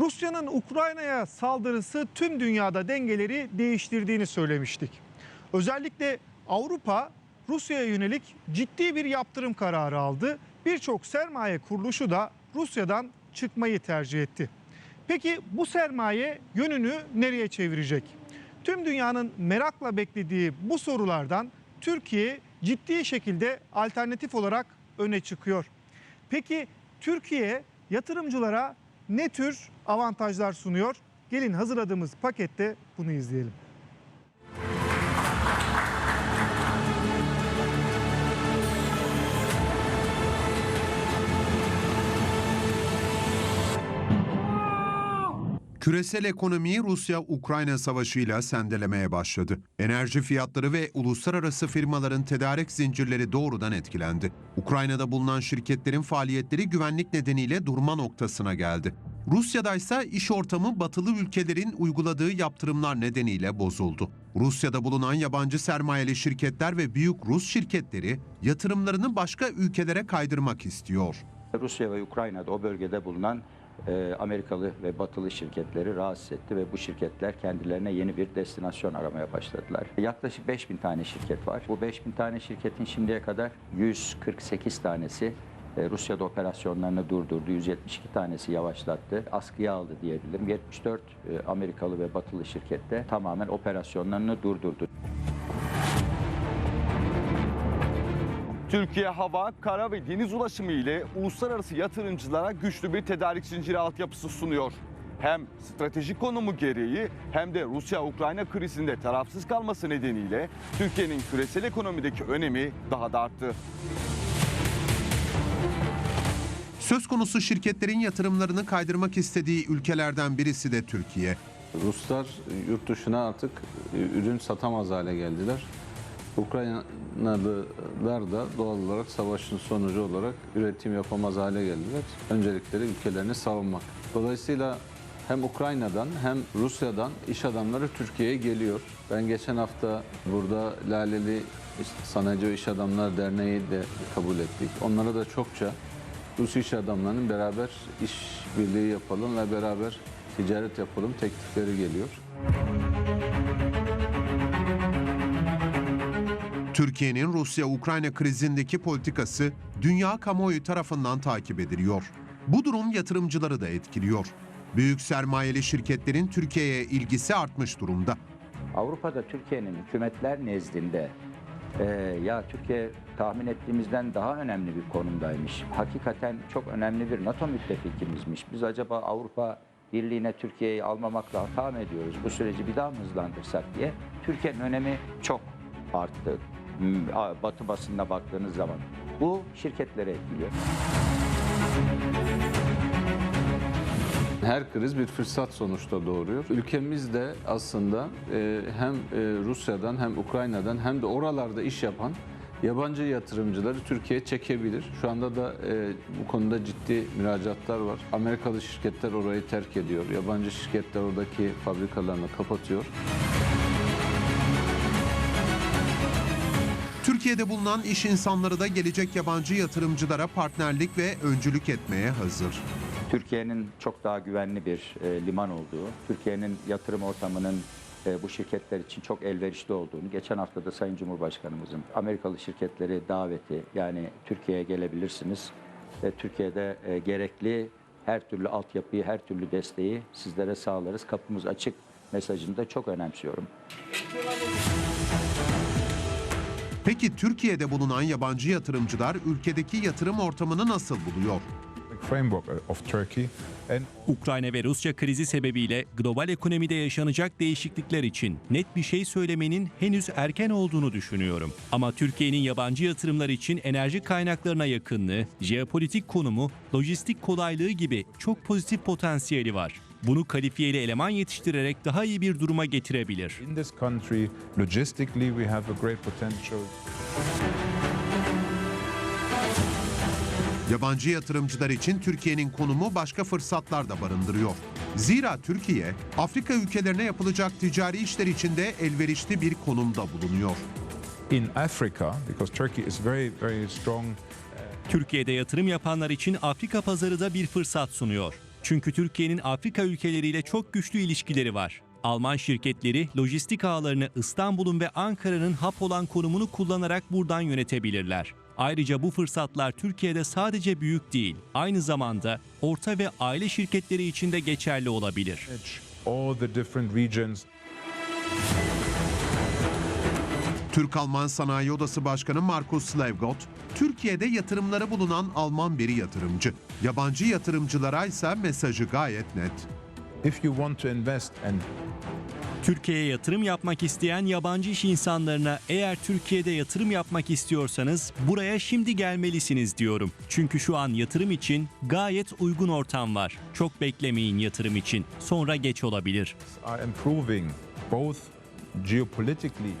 Rusya'nın Ukrayna'ya saldırısı tüm dünyada dengeleri değiştirdiğini söylemiştik. Özellikle Avrupa Rusya'ya yönelik ciddi bir yaptırım kararı aldı. Birçok sermaye kuruluşu da Rusya'dan çıkmayı tercih etti. Peki bu sermaye yönünü nereye çevirecek? Tüm dünyanın merakla beklediği bu sorulardan Türkiye ciddi şekilde alternatif olarak öne çıkıyor. Peki Türkiye yatırımcılara ne tür avantajlar sunuyor? Gelin hazırladığımız pakette bunu izleyelim. Küresel ekonomiyi Rusya-Ukrayna savaşıyla sendelemeye başladı. Enerji fiyatları ve uluslararası firmaların tedarik zincirleri doğrudan etkilendi. Ukrayna'da bulunan şirketlerin faaliyetleri güvenlik nedeniyle durma noktasına geldi. Rusya'da ise iş ortamı batılı ülkelerin uyguladığı yaptırımlar nedeniyle bozuldu. Rusya'da bulunan yabancı sermayeli şirketler ve büyük Rus şirketleri yatırımlarını başka ülkelere kaydırmak istiyor. Rusya ve Ukrayna'da o bölgede bulunan e, Amerikalı ve Batılı şirketleri rahatsız etti ve bu şirketler kendilerine yeni bir destinasyon aramaya başladılar. Yaklaşık 5000 tane şirket var. Bu 5000 tane şirketin şimdiye kadar 148 tanesi e, Rusya'da operasyonlarını durdurdu. 172 tanesi yavaşlattı. Askıya aldı diyebilirim. 74 e, Amerikalı ve Batılı şirkette tamamen operasyonlarını durdurdu. Türkiye hava, kara ve deniz ulaşımı ile uluslararası yatırımcılara güçlü bir tedarik zinciri altyapısı sunuyor. Hem stratejik konumu gereği hem de Rusya-Ukrayna krizinde tarafsız kalması nedeniyle Türkiye'nin küresel ekonomideki önemi daha da arttı. Söz konusu şirketlerin yatırımlarını kaydırmak istediği ülkelerden birisi de Türkiye. Ruslar yurt dışına artık ürün satamaz hale geldiler. Ukraynalılar da doğal olarak savaşın sonucu olarak üretim yapamaz hale geldiler. Öncelikleri ülkelerini savunmak. Dolayısıyla hem Ukrayna'dan hem Rusya'dan iş adamları Türkiye'ye geliyor. Ben geçen hafta burada Laleli Sanayici İş Adamları Derneği de kabul ettik. Onlara da çokça Rus iş adamlarının beraber iş birliği yapalım ve beraber ticaret yapalım teklifleri geliyor. Türkiye'nin Rusya-Ukrayna krizindeki politikası dünya kamuoyu tarafından takip ediliyor. Bu durum yatırımcıları da etkiliyor. Büyük sermayeli şirketlerin Türkiye'ye ilgisi artmış durumda. Avrupa'da Türkiye'nin hükümetler nezdinde e, ya Türkiye tahmin ettiğimizden daha önemli bir konumdaymış. Hakikaten çok önemli bir NATO müttefikimizmiş. Biz acaba Avrupa Birliği'ne Türkiye'yi almamakla hata mı ediyoruz? Bu süreci bir daha mı hızlandırsak diye. Türkiye'nin önemi çok arttı. Batı basınına baktığınız zaman. Bu şirketlere etkiliyor. Her kriz bir fırsat sonuçta doğuruyor. Ülkemiz de aslında e, hem e, Rusya'dan hem Ukrayna'dan hem de oralarda iş yapan yabancı yatırımcıları Türkiye'ye çekebilir. Şu anda da e, bu konuda ciddi müracaatlar var. Amerikalı şirketler orayı terk ediyor. Yabancı şirketler oradaki fabrikalarını kapatıyor. Türkiye'de bulunan iş insanları da gelecek yabancı yatırımcılara partnerlik ve öncülük etmeye hazır. Türkiye'nin çok daha güvenli bir e, liman olduğu, Türkiye'nin yatırım ortamının e, bu şirketler için çok elverişli olduğunu, geçen hafta da Sayın Cumhurbaşkanımızın Amerikalı şirketleri daveti, yani Türkiye'ye gelebilirsiniz ve Türkiye'de e, gerekli her türlü altyapıyı, her türlü desteği sizlere sağlarız. Kapımız açık mesajını da çok önemsiyorum. Peki Türkiye'de bulunan yabancı yatırımcılar ülkedeki yatırım ortamını nasıl buluyor? framework of Turkey and Ukrayna ve Rusya krizi sebebiyle global ekonomide yaşanacak değişiklikler için net bir şey söylemenin henüz erken olduğunu düşünüyorum. Ama Türkiye'nin yabancı yatırımlar için enerji kaynaklarına yakınlığı, jeopolitik konumu, lojistik kolaylığı gibi çok pozitif potansiyeli var. Bunu kalifiyeli eleman yetiştirerek daha iyi bir duruma getirebilir. in this country, logistically, we have a great potential. Yabancı yatırımcılar için Türkiye'nin konumu başka fırsatlar da barındırıyor. Zira Türkiye, Afrika ülkelerine yapılacak ticari işler içinde elverişli bir konumda bulunuyor. In Africa, because Turkey is very, very strong Türkiye'de yatırım yapanlar için Afrika pazarı da bir fırsat sunuyor. Çünkü Türkiye'nin Afrika ülkeleriyle çok güçlü ilişkileri var. Alman şirketleri lojistik ağlarını İstanbul'un ve Ankara'nın hap olan konumunu kullanarak buradan yönetebilirler. Ayrıca bu fırsatlar Türkiye'de sadece büyük değil, aynı zamanda orta ve aile şirketleri için de geçerli olabilir. all the different regions Türk-Alman Sanayi Odası Başkanı Markus Slevgot, Türkiye'de yatırımları bulunan Alman bir yatırımcı. Yabancı yatırımcılara ise mesajı gayet net. if you want to invest and Türkiye'ye yatırım yapmak isteyen yabancı iş insanlarına eğer Türkiye'de yatırım yapmak istiyorsanız buraya şimdi gelmelisiniz diyorum. Çünkü şu an yatırım için gayet uygun ortam var. Çok beklemeyin yatırım için. Sonra geç olabilir. are improving both geopolitically